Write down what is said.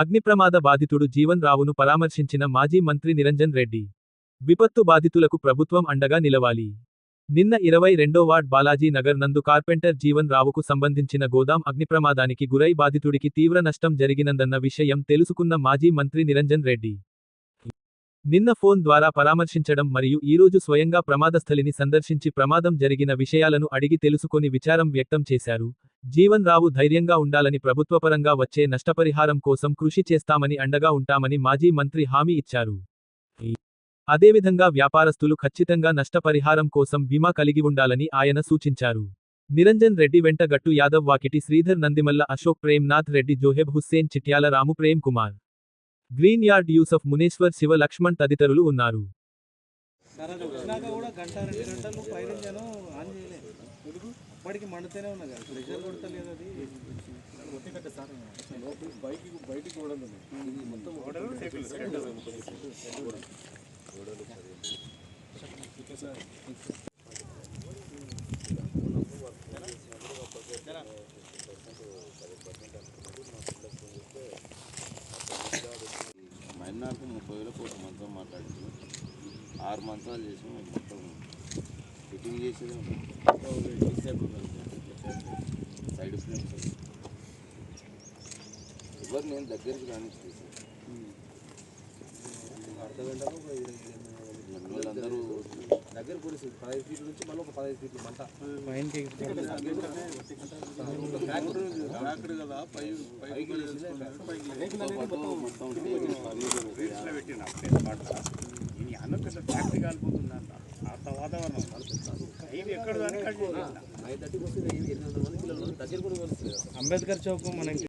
అగ్నిప్రమాద బాధితుడు జీవన్ రావును పరామర్శించిన మాజీ మంత్రి నిరంజన్ రెడ్డి. విపత్తు బాధితులకు ప్రభుత్వం అండగా నిలవాలి. నిన్న ఇరవై రెండో వార్డ్ బాలాజీ నగర్ నందు కార్పెంటర్ జీవన్ రావుకు సంబంధించిన గోదాం అగ్నిప్రమాదానికి గురై బాధితుడికి తీవ్ర నష్టం జరిగినందన్న విషయం తెలుసుకున్న మాజీ మంత్రి నిరంజన్ రెడ్డి. నిన్న ఫోన్ ద్వారా పరామర్శించడం మరియు ఈరోజు స్వయంగా ప్రమాదస్థలిని సందర్శించి ప్రమాదం జరిగిన విషయాలను అడిగి తెలుసుకొని విచారం వ్యక్తం చేశారు. జీవన్ రావు ధైర్యంగా ఉండాలని ప్రభుత్వపరంగా వచ్చే నష్టపరిహారం కోసం కృషి చేస్తామని అండగా ఉంటామని మాజీ మంత్రి హామీ ఇచ్చారు. అదేవిధంగా వ్యాపారస్తులు ఖచ్చితంగా నష్టపరిహారం కోసం బీమా కలిగి ఉండాలని ఆయన సూచించారు. నిరంజన్ రెడ్డి వెంట గట్టు యాదవ్ వాకిటి శ్రీధర్ నందిమల్ల అశోక్ ప్రేమ్నాథ్ రెడ్డి జోహెబ్ హుస్సేన్ చిట్యాల రాము ప్రేమ్ కుమార్. గ్రీన్ యార్డ్ యూసఫ్ మునేశ్వర్ శివ లక్ష్మణ్ తదితరులు ఉన్నారు. వచ్చినాక కూడా గంట రెండు గంటలు పైన జనం ఆన్ చేయలే. ఎందుకు అప్పటికి మండుతూనే ఉన్నది కదా. ప్రెషర్ కొడతలేదు అది. బైక్ బయటికి కూడా మొత్తం మైనార్కు ముప్పై వేల కోట్ల మంత్రం మాట్లాడింది. ఆరు మంత్రాలు చేసి మొత్తం ఫిట్టింగ్ చేసేది సైడ్ ఫ్లేమ్స్ ఎవరు నేను దగ్గరికి అర్ధ ఒక వాళ్ళందరూ దగ్గర పోలీసు పదహైదు ఫీట్ల నుంచి మళ్ళీ ఒక పదహైదు ఫీట్లు మంట. ఫ్యాక్టరీ కదా పై పైకి మొత్తం ఫ్యాక్టరీ కాలిపోతుందంట అంత వాతావరణం ఇది ఎక్కడ అంబేద్కర్ చౌక్ మనకి